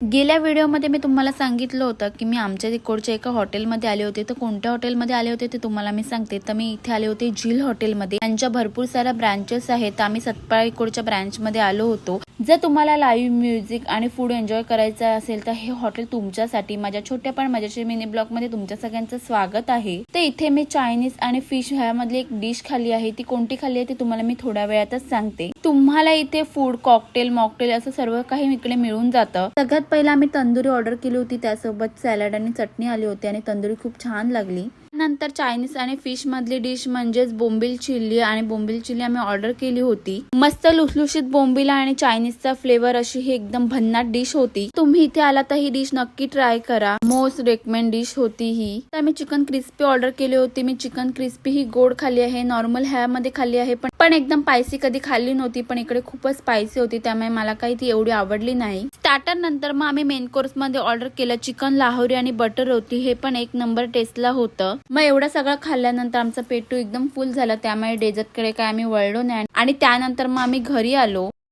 गेल्या व्हिडिओमध्ये मी तुम्हाला सांगितलं होतं की मी आमच्या तिकडच्या एका हॉटेलमध्ये आले होते. तर कोणत्या हॉटेलमध्ये आले होते ते तुम्हाला मी सांगते. तर मी इथे आले होते झील हॉटेलमध्ये. त्यांच्या भरपूर साऱ्या ब्रँचेस आहेत. तर आम्ही सतपाळ इकडच्या ब्रँचमध्ये आलो होतो. जर तुम्हाला लाईव्ह म्युझिक आणि फूड एन्जॉय करायचं असेल तर हे हॉटेल तुमच्यासाठी माझ्या छोट्या पण माझ्याशी मिनी ब्लॉगमध्ये तुमच्या सगळ्यांचं स्वागत आहे. तर इथे मी चायनीज आणि फिश ह्यामधली एक डिश खाली आहे. ती कोणती खाली आहे ती तुम्हाला मी थोड्या वेळातच सांगते. तुम्हाला इथे फूड कॉकटेल मॉकटेल असं सर्व काही इकडे मिळून जातं. सगळ्यात पहिला आम्ही तंदुरी ऑर्डर केली होती त्यासोबत सॅलड आणि चटणी आली होती आणि तंदुरी खूप छान लागली. नंतर चायनीज आणि फिश मधली डिश म्हणजेच बोंबील चिल्ली आणि बोंबील चिल्ली आम्ही ऑर्डर केली होती. मस्त लुसलुशीत बोंबीला आणि चायनीजचा फ्लेवर अशी ही एकदम भन्नाट डिश होती. तुम्ही इथे आला तर ही डिश नक्की ट्राय करा. मोस्ट रेकमेंड डिश होती ही. तर मी चिकन क्रिस्पी ऑर्डर केली होती. मी चिकन क्रिस्पी ही गोड खाली आहे. नॉर्मल ह्यामध्ये खाली आहे पण पण एकदम स्पायसी कधी खाल्ली नव्हती पण इकडे खूपच स्पायसी होती त्यामुळे मला काही ती एवढी आवडली नाही. स्टार्टर नंतर मग आम्ही मेन कोर्समध्ये ऑर्डर केलं चिकन लाहोरी आणि बटर होती हे पण एक नंबर टेस्टला होतं. मग एवढं सगळं खाल्ल्यानंतर आमचं पेटू एकदम फुल झालं त्यामुळे डेझर्टकडे काय आम्ही वळलो नाही. आणि त्यानंतर मग आम्ही घरी आलो.